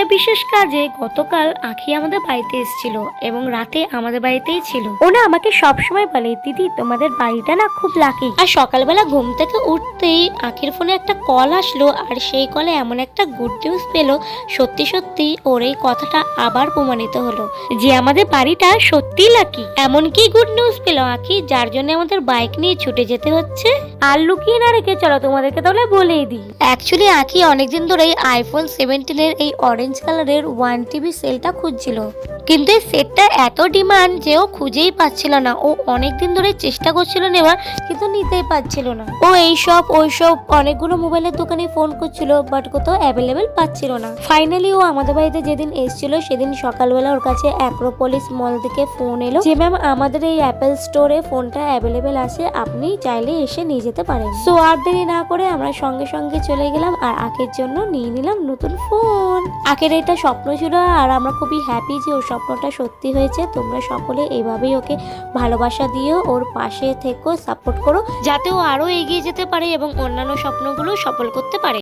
একটা বিশেষ কাজে গতকাল আখি আমাদের বাড়িতে এসেছিল এবং রাতে আমাদের বাড়িতেই ছিল। ও না আমাকে সবসময় বলে দিদি তোমাদের বাড়িটা না খুব লাকি আর সকালবেলা ঘুম থেকে উঠতেই আখির ফোনে একটা কল আসলো আর সেই কলে এমন একটা গুড নিউজ পেল সত্যি সত্যি ওর এই কথাটা আবার প্রমাণিত হলো। যে আমাদের বাড়িটা সত্যি লাকি এমন কি গুড নিউজ পেল আখি যার জন্য আমাদের বাইক নিয়ে ছুটে যেতে হচ্ছে। আর লুকিয়ে না রেখে চলো তোমাদেরকে তাহলে বলেই দিই। অ্যাকচুয়ালি আখি অনেকদিন ধরেই আইফোন সেভেন্টিনের এই অরেঞ্জ কালারের ওয়ান টিভি সেলটা খুঁজছিল। কিন্তু এই সেটটা এত ডিমান্ড যে ও খুঁজেই পাচ্ছিল না। ও অনেকদিন ধরে চেষ্টা করছিল নেওয়ার, কিন্তু নিতেই পারছিল না। ও এইসব, ওইসব অনেকগুলো মোবাইলের দোকানে ফোন করছিল বাট কোথাও অ্যাভেলেবেল পাচ্ছিল না। ফাইনালি ও আমাদের বাড়িতে যেদিন এসেছিল, সেদিন সকালবেলা ওর কাছে অ্যাক্রোপলিস মল থেকে ফোন এলো। যে ম্যাম আমাদের এই অ্যাপেল স্টোরে ফোনটা অ্যাভেলেবেল আছে, আপনি চাইলে এসে নিয়ে যেতে পারেন। সো আর দেরি না করে আমরা সঙ্গে সঙ্গে চলে গেলাম আর আখের জন্য নিয়ে নিলাম নতুন ফোন আখের এটা স্বপ্ন ছিল আর আমরা খুবই হ্যাপি যে ওর স্বপ্নটা সত্যি হয়েছে, তোমরা সকলে এভাবেই ওকে ভালোবাসা দিও, ওর পাশে থেকো সাপোর্ট করো, যাতে ও আরও এগিয়ে যেতে পারে এবং অন্যান্য স্বপ্নগুলো সফল করতে পারে।